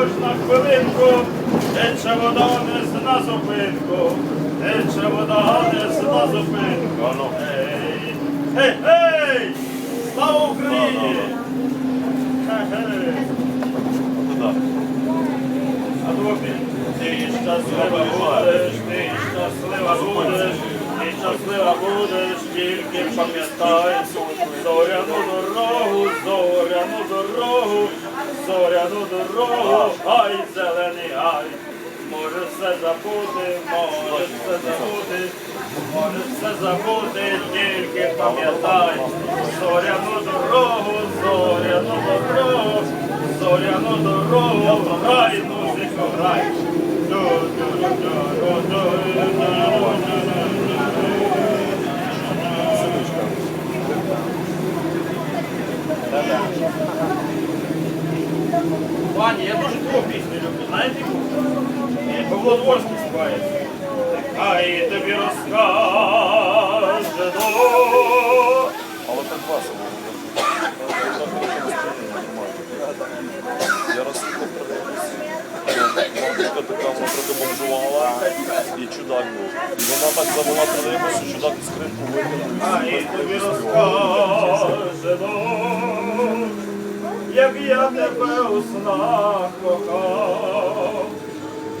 зупинку, тече вода несе на зупинку, тече вода несе на зупинку. Ану. Гей, гей, гей! Слава Україні! Ти щаслива будеш, ти щаслива будеш, ти щаслива будеш, тільки пам'ятай зоряну дорогу, зоряну дорогу, зоряну дорогу, ай, зелений гай. Може все забути, може все забути, може все забути, тільки пам'ятай зоряну дорогу, зоряну дорогу, зоряну дорогу, гай, музику, грай. Пані, я дуже твою пісню люблю, знаєте? Павло Дворський співає. Хай тобі розкаже до Але так весело. Я раз Мамочка така вона трохи і чудак був. І вона так завела тролейбус, що чудак скриньку викинув. Хай тобі розкаже Бог, як я тебе у снах кохав,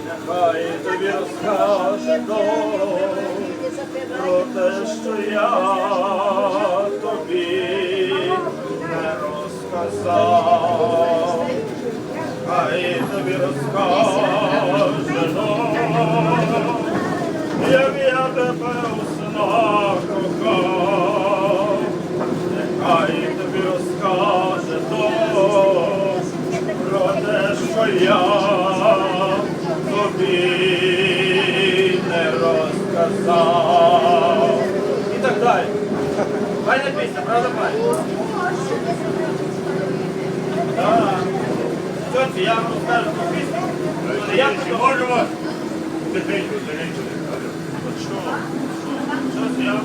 нехай тобі розкаже про те, що я тобі не розказав. Хай тобі розкаже як я тебе у снах я тобі не розказав. І так далі. Файна пісня, правда, пані? Так. Тьоці, я вам розкажу цю пісню. Я можемо. Тихенько, тихенько. Що? Що? Я вам